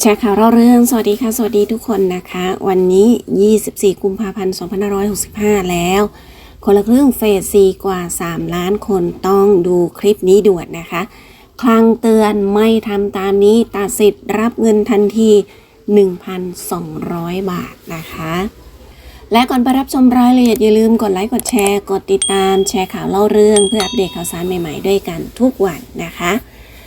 แชร์ข่าวเราเรื่อง สวัสดีค่ะ สวัสดีทุกคนนะคะ วันนี้ 24 กุมภาพันธ์ 2565 แล้ว คนละครึ่งเฟส4กว่า 3 ล้านคนต้องดูคลิปนี้ด่วนนะคะ คลังเตือนไม่ทำตามนี้ตัดสิทธิ์รับเงินทันที 1,200 บาทนะคะ และก่อนไปรับชมรายละเอียดอย่าลืมกดไลค์ กดแชร์ กดติดตาม แชร์ข่าวเล่าเรื่อง เพื่ออัปเดตข่าวสารใหม่ ๆ ด้วยกันทุกวันนะคะ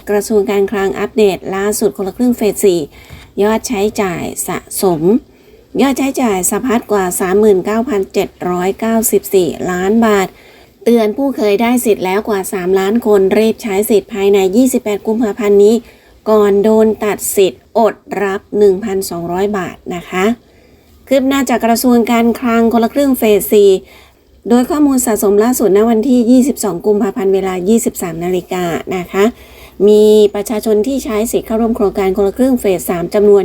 กระทรวงการคลังอัปเดต ล่าสุดคนละครึ่งเฟส4ยอดใช้จ่ายสะสม ยอดใช้จ่ายสะพัดกว่า 39,794 ล้านบาท เตือนผู้เคยได้สิทธิ์แล้วกว่า 3 ล้านคนรีบใช้สิทธิ์ภายใน 28 กุมภาพันธ์นี้ ก่อนโดนตัดสิทธิ์อดรับ 1,200 บาทนะคะคืบหน้าจากกระทรวงการคลังคนละครึ่งเฟส4โดยข้อมูลสะสมล่าสุดณวันที่ 22 กุมภาพันธ์ เวลา 23 นาฬิกานะคะ มีประชาชนที่ใช้สิทธิ์เข้าร่วมโครงการคนละครึ่งเฟส 3จำนวน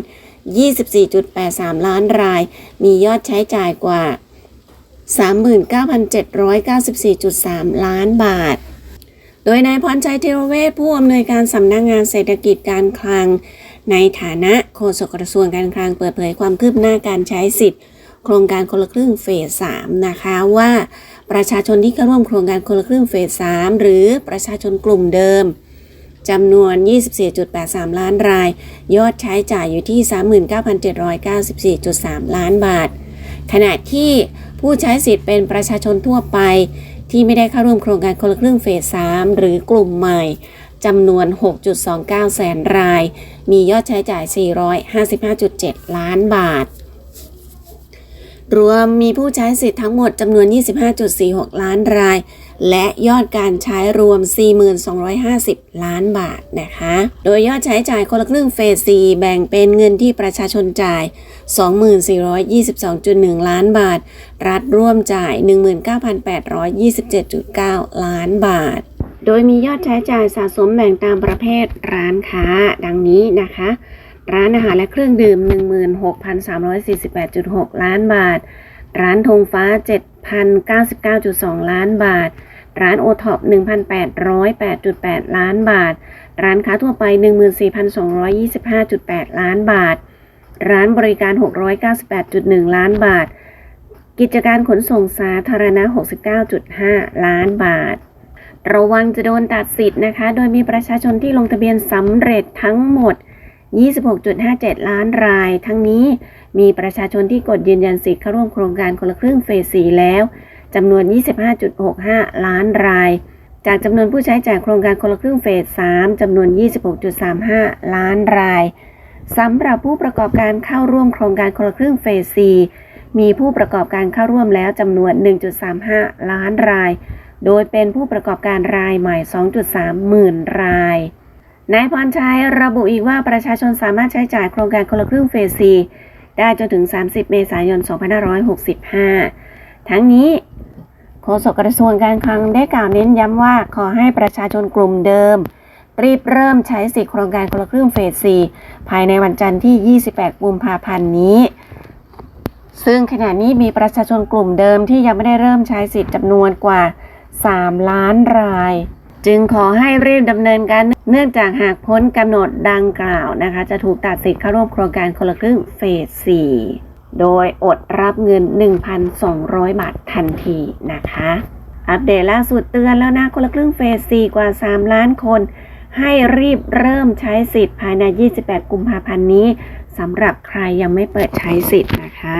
24.83 ล้านราย มียอดใช้จ่ายกว่า 39,794.3 ล้านบาท โดยนายพรชัยเทวเวศผู้อำนวยการสำนักงงานเศรษฐกิจการคลัง ในฐานะโฆษกกระทรวงการคลังเปิดเผยความคืบหน้าการใช้สิทธิ์ โครงการคนละครึ่งเฟส 3 นะคะว่าประชาชนที่เข้าร่วมโครงการคนละครึ่งเฟส 3 หรือประชาชนกลุ่มเดิม จำนวน 24.83 ล้านราย ยอดใช้จ่ายอยู่ที่ 39,794.3 ล้านบาท ขณะที่ผู้ใช้สิทธิ์เป็นประชาชนทั่วไป ที่ไม่ได้เข้าร่วมโครงการคนละครึ่งเฟส 3 หรือกลุ่มใหม่จำนวน 6.29 แสนราย มียอดใช้จ่าย 455.7 ล้านบาท รวมมีผู้ใช้สิทธิ์ทั้งหมดจำนวน 25.46 ล้านราย และยอดการใช้รวม 4,250 ล้านบาทนะคะ โดยยอดใช้จ่ายคนละครึ่งเฟส 4 แบ่งเป็นเงินที่ประชาชนจ่าย 2422.1 ล้านบาท รัฐร่วมจ่าย 19,827.9 ล้านบาท โดยมียอดใช้จ่ายสะสมแบ่งตามประเภทร้านค้าดังนี้นะคะ ร้านอาหารและเครื่องดื่ม 16,348.6 ล้านบาท ร้านธงฟ้า 7,099.2 ล้านบาท ร้านโอท็อป1,808.8 ล้านบาท ร้านค้าทั่วไป 14,225.8 ล้านบาท ร้านบริการ 698.1 ล้านบาท กิจการขนส่งสาธารณะ 69.5 ล้านบาท ระวังจะโดนตัดสิทธิ์นะคะ โดยมีประชาชนที่ลงทะเบียนสำเร็จทั้งหมด 26.57 ล้านราย ทั้งนี้มีประชาชนที่กดยืนยันสิทธิ์เข้าร่วมโครงการคนละครึ่งเฟส 4 แล้วจำนวน 25.65 ล้านราย จากจำนวนผู้ใช้จ่ายโครงการคนละครึ่งเฟส 3 จำนวน 26.35 ล้านรายสำหรับผู้ประกอบการเข้าร่วมโครงการคนละครึ่งเฟส 4 มีผู้ประกอบการเข้าร่วมแล้วจำนวน 1.35 ล้านราย โดยเป็นผู้ประกอบการรายใหม่ 2.3 หมื่นราย นายพรชัยระบุอีกว่าประชาชนสามารถใช้จ่ายโครงการคนละครึ่งเฟส4ได้จนถึง 30 เมษายน 2565 ทั้งนี้โฆษกกระทรวงการคลังได้กล่าวเน้นย้ำว่าขอให้ประชาชนกลุ่มเดิม รีบเริ่มใช้สิทธิโครงการคนละครึ่งเฟส 4 ภายในวันจันทร์ที่ 28 กุมภาพันธ์นี้ ซึ่งขณะนี้มีประชาชนกลุ่มเดิมที่ยังไม่ได้เริ่มใช้สิทธิ์จำนวนกว่า 3 ล้านราย จึงขอให้รีบดำเนินการ เนื่องจากหากพ้นกำหนดดังกล่าวนะคะ จะถูกตัดสิทธิ์เข้าร่วมโครงการคนละครึ่งเฟส 4 โดยอดรับเงิน 1,200 บาททันทีนะคะ อัปเดตล่าสุดเตือนแล้วนะคนละครึ่งเฟส 4 กว่า 3 ล้านคน ให้รีบเริ่มใช้สิทธิ์ภายใน 28 กุมภาพันธ์นี้สำหรับใครยังไม่เปิดใช้สิทธิ์นะคะ